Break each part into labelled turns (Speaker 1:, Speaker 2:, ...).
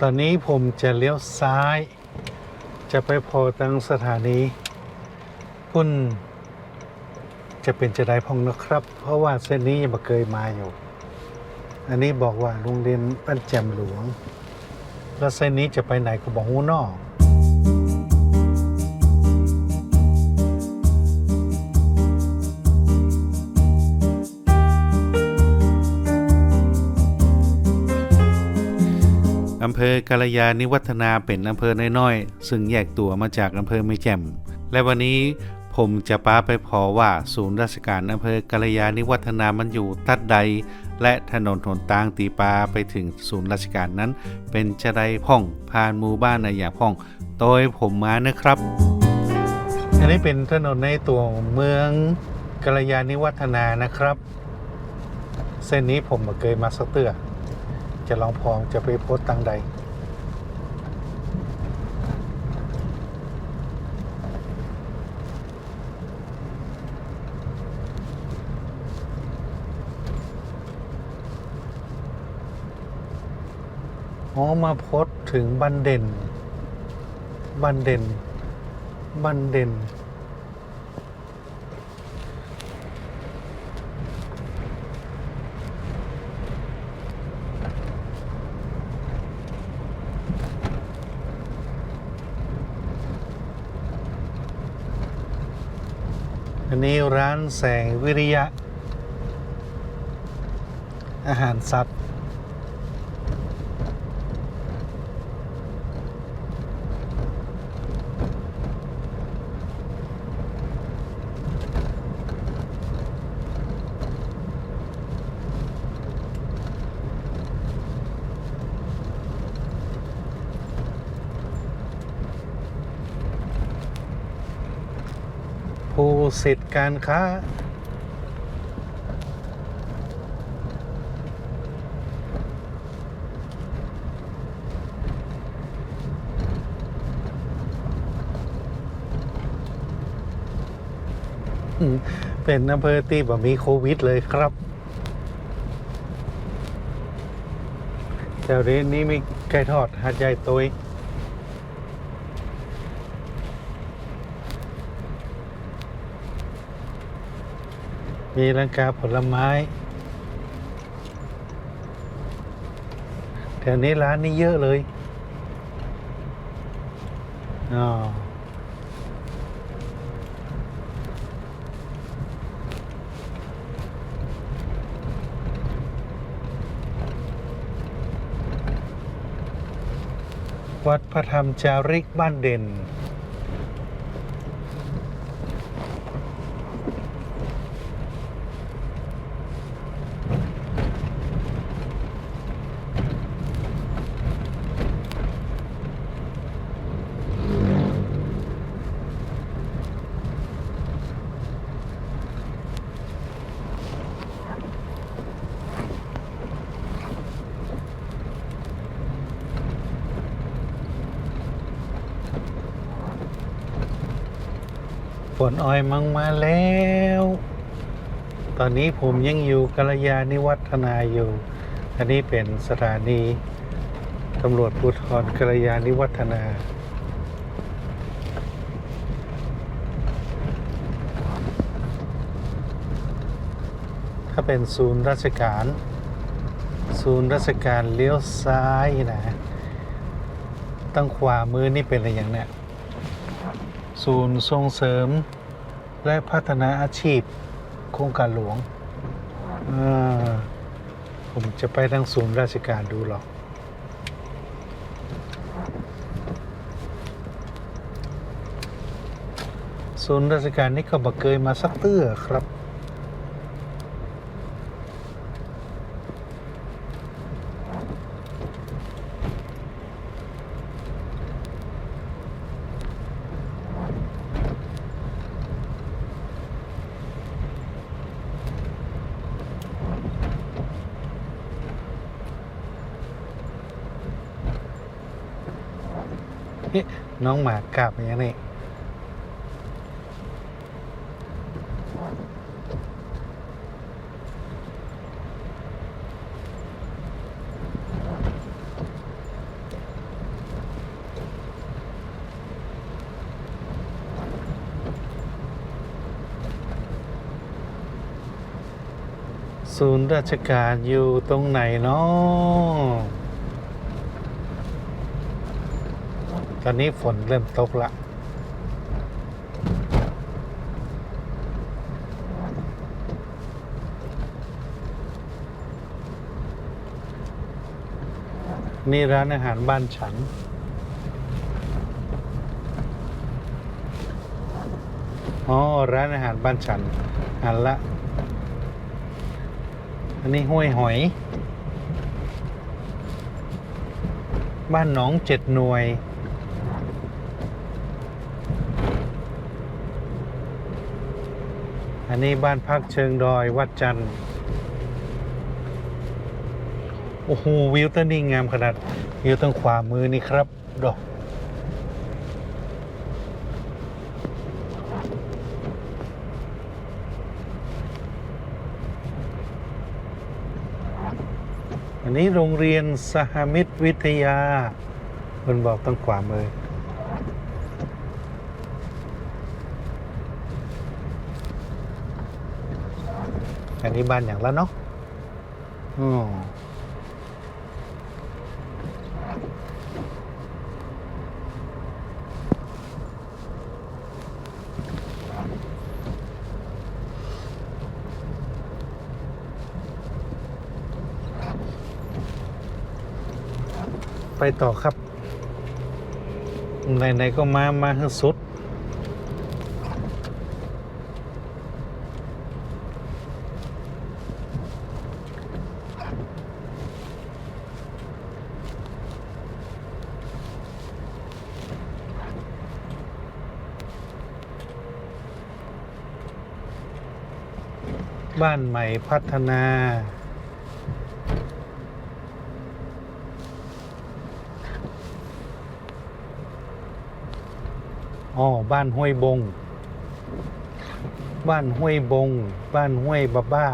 Speaker 1: ตอนนี้ผมจะเลี้ยวซ้าย จะไปพอตังสถานีพุ่นจะเป็นจะได้พองนะครับ เพราะว่าเส้นนี้ยังไม่เคยมาอยู่ อันนี้บอกว่าโรงเรียนบ้นแจ่มหลวง แล้วเส้นนี้จะไปไหนก็บอกหูนอก อำเภอกาลยานิวัฒนาเป็นอำเภอน้อยๆ ซึ่งแยกตัวมาจากอำเภอไม่แจ่ม และวันนี้ผมจะป้าไปพอว่าศูนย์ราชการอำเภอกาลยานิวัฒนามันอยู่ตัดใด และถนนหนทางตีปาไปถึงศูนย์ราชการนั้น เป็นจะไดพ่องผ่านหมู่บ้านในอย่างพ่องโดยผมมานะครับ อันนี้เป็นถนนในตัวเมืองกาลยานิวัฒนานะครับ เส้นนี้ผมเคยมาสักเตือ จะลองพองจะไปโพสต์ตังใด อ๋อ มาโพสถึงบันเด่น บันเด่น บันเด่น อันนี้ร้านแสงวิริยะ อาหารสัตว์ ผู้ สิทธิ์การค้า เป็นอำเภอที่แบบมีโควิดเลยครับแถวนี้นี่มีไก่ทอดหาดใหญ่ตัว มีร้านค้าผลไม้แถวนี้ร้านนี้เยอะเลยอ๋อวัดพระธรรมจาริกบ้านเด่น นอ้อยมังมาแล้ว ตอนนี้ผมยังอยู่กัลยาณิวัฒนาอยู่ อันนี้เป็นสถานีตำรวจภูธรกัลยาณิวัฒนา ถ้าเป็นศูนย์ราชการ ศูนย์ราชการเลี้ยวซ้ายนะ ตั้งขวามือนี่เป็นอะไรอย่างเนี้ย ศูนย์ส่งเสริม และพัฒนาอาชีพ โครงการหลวงผมจะไปทางศูนย์ราชการดูหรอก ศูนย์ราชการนี่ก็บักเคยมาสักเตื้อครับ น้องหมากลับอย่างนี้ศูนย์ราชการอยู่ตรงไหนเนาะ ตอนนี้ฝนเริ่มตกละนี่ร้านอาหารบ้านฉัน อ๋อ ร้านอาหารบ้านฉันหันละ อันนี้ห้วยหอย บ้านหนองเจ็ดหน่วย อันนี้บ้านพักเชิงดอยวัดจันทร์โอ้โหวิวต้นนี้งามขนาดวิวตรงขวามือนี่ครับดอกอันนี้โรงเรียนสหมิตรวิทยาคนบอกต้องขวามือ อันนี้บ้านอย่างแล้วเนาะอืมไปต่อครับไหนๆก็มา มาให้สุด บ้านใหม่พัฒนา อ๋อ บ้านห้วยบง บ้านห้วยบง บ้านห้วยบาบ้า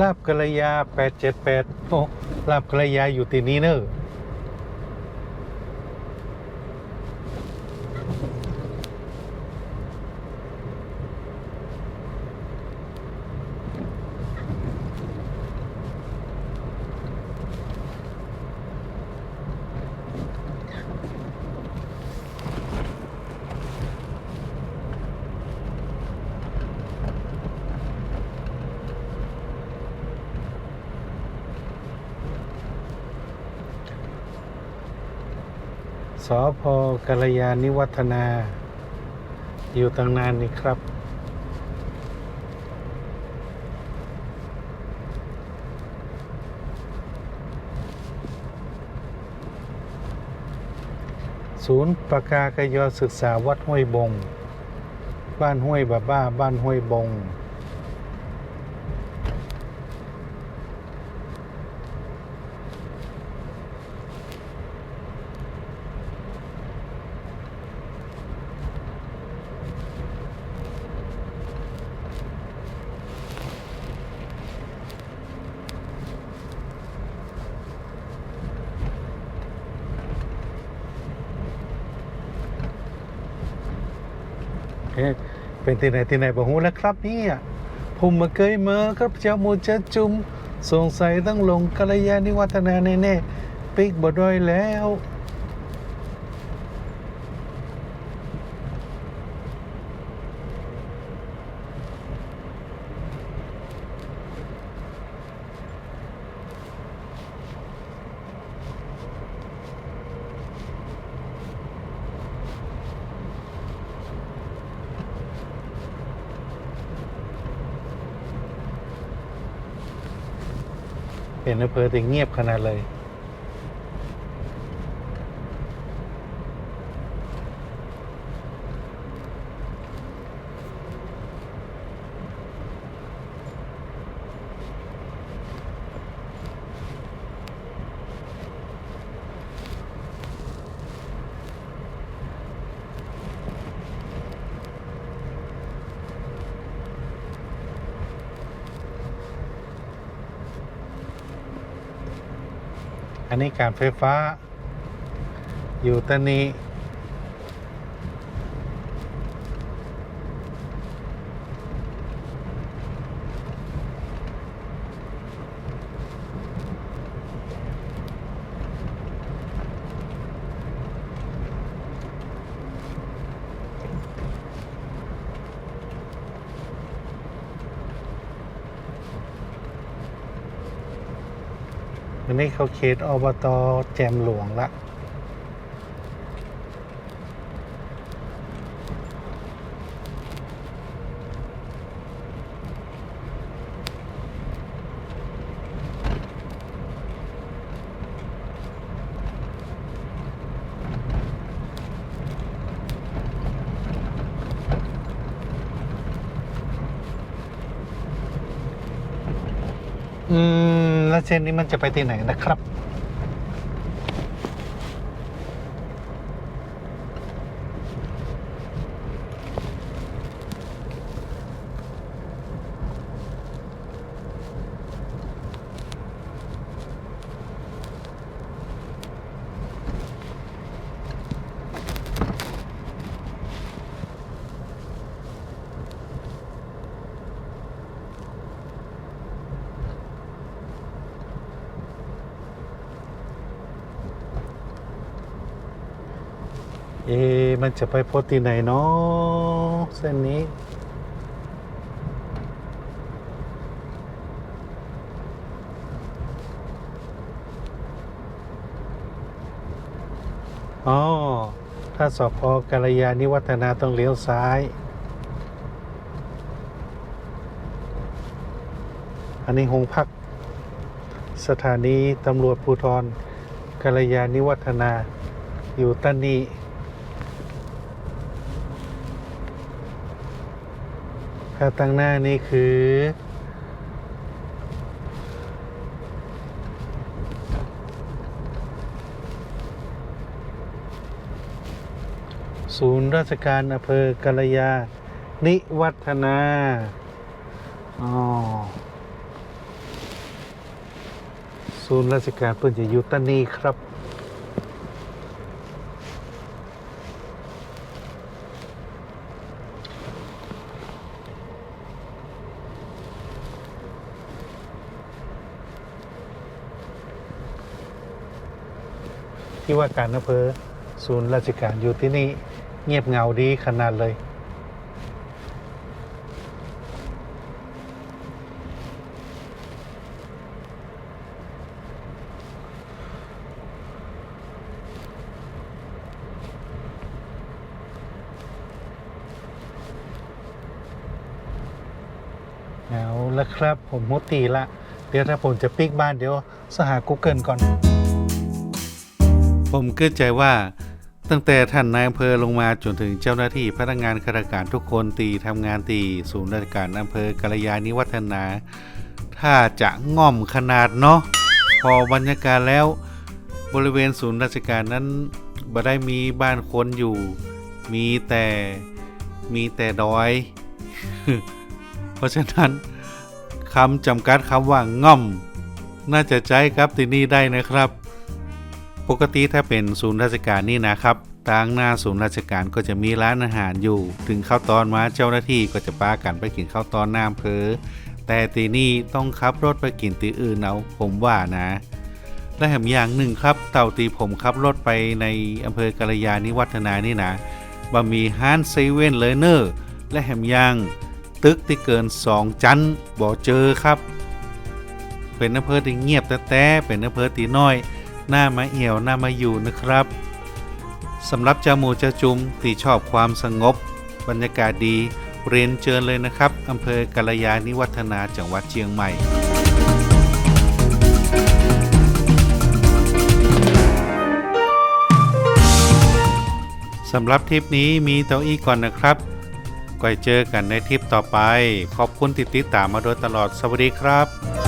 Speaker 1: ลาบกระยา 878โอ้ลาบกระยาอยู่ที่นี้เนอะ สอพกระยานิวัฒนา อยู่ตั้งนานนี่ครับ ศูนย์ประกากยอศึกษาวัดห้วยบง บ้านห้วยบาบ้า บ้านห้วยบง เอ๊ะ เป็นที่ไหนที่ไหนบอกหูแล้วครับนี่ผมมาเคยมาครับเจ้ามูเจ้าจุมสงสัยต้องลงกัลยาณิวัฒนาแน่ๆ ปิกบ่ด้อยแล้ว เห็นอำเภอถึงเงียบขนาดเลย อันนี้การไฟฟ้า อยู่ตอน นี้เขาเขตอบตแจมหลวงละ เส้นนี้มันจะไปที่ไหนนะครับ เอะมันจะไปโพสต์ที่ไหนเนาะเส้นนี้ อ๋อ ถ้าสพกัลยาณิวัฒนาต้องเลี้ยวซ้าย อันนี้หงพัก สถานีตำรวจภูธรกัลยาณิวัฒนาอยู่ตันนี้ ถ้าตั้งหน้านี่คือ ศูนย์ราชการอำเภอกัลยาณิวัฒนา อ๋อ ศูนย์ราชการเพิ่นจะอยู่ตันีครับ ที่ว่าการอำเภอศูนย์ราชการอยู่ที่นี่เงียบเงาดีขนาดเลยเอาละครับผมมุตีละ เดี๋ยวถ้าผมจะปิกบ้านเดี๋ยวสหา Google ก่อน ผมเกิดใจว่าตั้งแต่ท่านนายอำเภอลงมาจนถึงเจ้าหน้าที่พนักงานข้าราชการทุกคนตีทำงานตีศูนย์ราชการอำเภอกัลยาณิวัฒนา ถ้าจะง่อมขนาดเนาะพอบรรยากาศแล้ว บริเวณศูนย์ราชการนั้นบ่ได้มีบ้านคนอยู่ มีแต่มีแต่ดอย เพราะฉะนั้นคำจำกัดคำว่าง่อม น่าจะใช้ครับที่นี่ได้นะครับ ปกติถ้าเป็นศูนย์ราชการนี่นะครับทางหน้าศูนย์ราชการก็จะมีร้านอาหารอยู่ ถึงข้าวตอนมาเจ้าหน้าที่ก็จะปากันไปกินข้าวตอนหน้าอำเภอแต่ตีนี่ต้องขับรถไปกินตีอื่นเอาผมว่านะ และแถมอย่างหนึ่งครับ เต่าตีผมขับรถไปในอำเภอกาลยานิวัฒนานี่นะบะมีฮานเซเว่นเลยเนอร์และแถมยังตึกที่เกิน2จันบ่เจอครับ เป็นอำเภอที่เงียบแต่แต่เป็นอำเภอตีน้อย หน้ามาเอี่ยวหน้ามาอยู่นะครับสำหรับเจ้าหมูเจ้าจุมที่ชอบความสงบ บรรยากาศดีเรียนเชิญเลยนะครับอำเภอกาลยานิวัฒนาจังหวัดเชียงใหม่สำหรับทริปนี้มีเต้าอี้ก่อนนะครับไว้เจอกันในทริปต่อไป ขอบคุณที่ติดตามมาโดยตลอดสวัสดีครับ